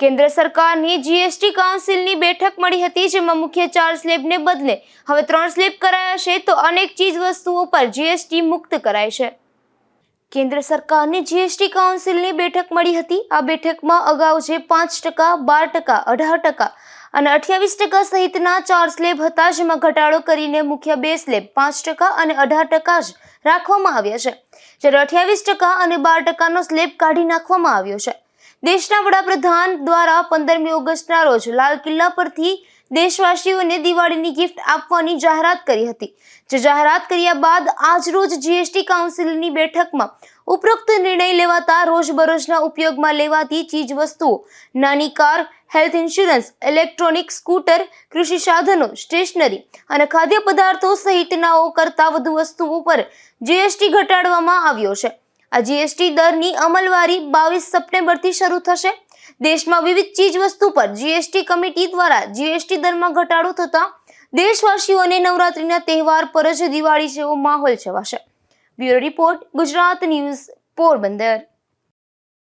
કેન્દ્ર સરકારની જીએસટી કાઉન્સિલની બેઠક મળી હતી, જેમાં મુખ્ય ચાર સ્લેબને બદલે હવે ત્રણ સ્લેબ કરાયા છે, તો અનેક ચીજ વસ્તુઓ પર જીએસટી મુક્ત કરાય છે. કેન્દ્ર સરકારની જીએસટી કાઉન્સિલની બેઠક મળી હતી. આ બેઠકમાં અગાઉ જે પાંચ ટકા, બાર ટકા, અઢાર ટકા અને અઠ્યાવીસ ટકા સહિતના ચાર સ્લેબ હતા, જેમાં ઘટાડો કરીને મુખ્ય બે સ્લેબ પાંચ ટકા અને અઢાર ટકા જ રાખવામાં આવ્યા છે. જ્યારે અઠ્યાવીસ ટકા અને બાર ટકાનો સ્લેબ કાઢી નાખવામાં આવ્યો છે. દેશના વડાપ્રધાન દ્વારા પંદરમી ઓગસ્ટના રોજ લાલ કિલ્લા પરથી દેશવાસીઓને દિવાળીની ગિફ્ટ આપવાની જાહેરાત કરી હતી. જે જાહેરાત કર્યા બાદ આજરોજ જીએસટી કાઉન્સિલની બેઠકમાં ઉપરોક્ત નિર્ણય લેવાતા રોજબરોજના ઉપયોગમાં લેવાતી ચીજ વસ્તુઓ નાની car health insurance electronic scooter કૃષિ સાધનો સ્ટેશનરી અને ખાદ્ય પદાર્થો સહિતનાઓ કરતાં વધુ વસ્તુઓ પર જીએસટી ઘટાડવામાં આવ્યો છે. આ જીએસટી દરની અમલવારી બાવીસ સપ્ટેમ્બરથી શરૂ થશે. દેશમાં વિવિધ ચીજ વસ્તુ પર જીએસટી કમિટી દ્વારા જીએસટી દરમાં ઘટાડો થતા દેશવાસીઓને નવરાત્રીના તહેવાર પર જ દિવાળી જેવો માહોલ છવાશે. Bureau report Gujarat news Porbandar.